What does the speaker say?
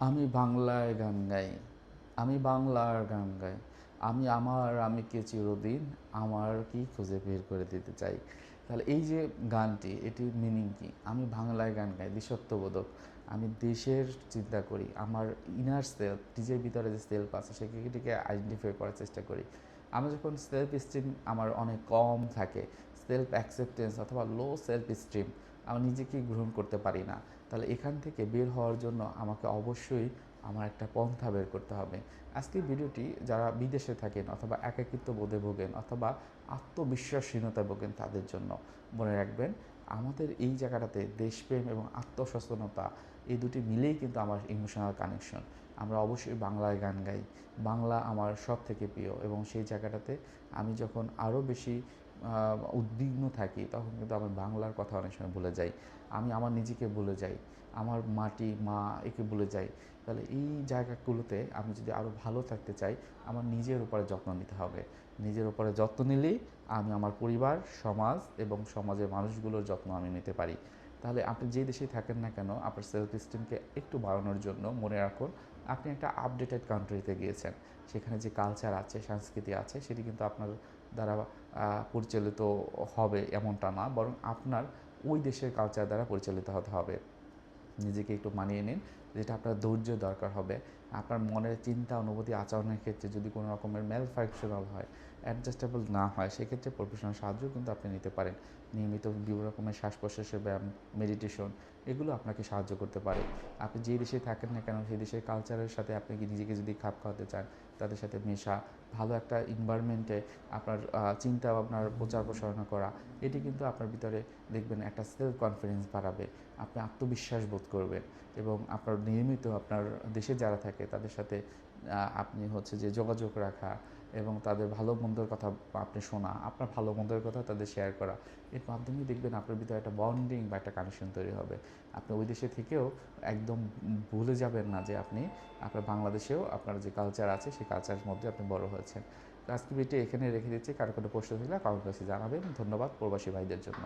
আমি বাংলায় গান গাই, আমি বাংলার গান গাই। আমি আমার, আমি কে চিরদিন, আমার কি খুঁজে বের করে দিতে চাই? তাহলে এই যে গানটি, এটির মিনিং কি? আমি বাংলায় গান গাই দেশত্ববোধক আমি দেশের চিন্তা করি, আমার ইনার সেলফ নিজের ভিতরে যে সেলফ আছে, সেটিকে আইডেন্টিফাই করার চেষ্টা করি। আমি যখন সেলফ স্টিম আমার অনেক কম থাকে সেলফ অ্যাকসেপ্টেন্স অথবা লো সেলফ স্টিম আমি নিজেকে গ্রহণ করতে পারি না। তাহলে এখান থেকে বের হওয়ার জন্য আমাকে অবশ্যই আমার একটা পন্থা বের করতে হবে। আজকে ভিডিওটি যারা বিদেশে থাকেন অথবা একাকিত্ব বোধে ভোগেন অথবা আত্মবিশ্বাসহীনতায় ভোগেন তাদের জন্য মনে রাখবেন, আমাদের এই জায়গাটাতে দেশপ্রেম এবং আত্মসচেতনতা এই দুটি মিলেই কিন্তু আমার ইমোশনাল কানেকশন আমরা অবশ্যই বাংলায় গান গাই। বাংলা আমার সব থেকে প্রিয় এবং সেই জায়গাটাতে আমি যখন আরও বেশি উদ্বিগ্ন থাকি, তখন কিন্তু আমি বাংলার কথা অনেক সময় ভুলে যাই। আমি আমার নিজেকে ভুলে যাই, আমার মাটি, মা একে ভুলে যাই। তাহলে এই জায়গাগুলোতে আমি যদি আরও ভালো থাকতে চাই, আমার নিজের উপরে যত্ন নিতে হবে। নিজের উপরে যত্ন নিলেই আমি আমার পরিবার, সমাজ এবং সমাজের মানুষগুলোর যত্ন আমি নিতে পারি। তাহলে আপনি যে দেশেই থাকেন না কেন, আপনার সেলফ স্টিমকে একটু বাড়ানোর জন্য মনে রাখুন, আপনি একটা আপডেটেড কান্ট্রিতে গিয়েছেন। সেখানে যে কালচার আছে, সংস্কৃতি আছে, সেটি কিন্তু আপনার দ্বারা পরিচালিত হবে এমনটা না, বরং আপনার ওই দেশের কালচার দ্বারা পরিচালিত হতে হবে। নিজেকে একটু মানিয়ে নিন। যেটা আপনার ধৈর্য দরকার হবে। আপনার মনের চিন্তা, অনুভূতি, আচরণের ক্ষেত্রে যদি কোনো রকমের ম্যাল ফাংশনাল হয় অ্যাডজাস্টেবল না হয়, সেক্ষেত্রে প্রফেশনাল সাহায্য কিন্তু আপনি নিতে পারেন। নিয়মিত বিভিন্ন রকমের শ্বাস প্রশ্বাসের ব্যায়াম মেডিটেশন এগুলো আপনাকে সাহায্য করতে পারে। আপনি যে দেশে থাকেন না কেন, সেই দেশের কালচারের সাথে আপনি নিজেকে যদি খাপ খাওয়াতে চান, তাদের সাথে মেশা, ভালো একটা এনভায়রনমেন্টে আপনার চিন্তা ভাবনার প্রচার প্রসারণা করা, এটি কিন্তু আপনার ভিতরে দেখবেন একটা সেলফ কনফিডেন্স বাড়াবে। আপনি আত্মবিশ্বাস বোধ করবেন এবং আপনার নিয়মিত আপনার দেশে যারা থাকে, তাদের সাথে আপনি হচ্ছে যে যোগাযোগ রাখা এবং তাদের ভালো মন্দের কথা আপনি শোনা, আপনার ভালো মন্দের কথা তাদের শেয়ার করা, এর মাধ্যমেই দেখবেন আপনার ভিতরে একটা বন্ডিং বা একটা কানেকশন তৈরি হবে। আপনি ওই দেশে থেকেও একদম ভুলে যাবেন না যে আপনি, আপনার বাংলাদেশেও আপনার যে কালচার আছে, সেই কালচারের মধ্যে আপনি বড় হয়েছেন। আজকে ভিডিও এখানে রেখে দিচ্ছি। কারও কোনো প্রশ্ন থাকলে কমেন্ট বক্সে জানাবেন। ধন্যবাদ প্রবাসী ভাইদের জন্য।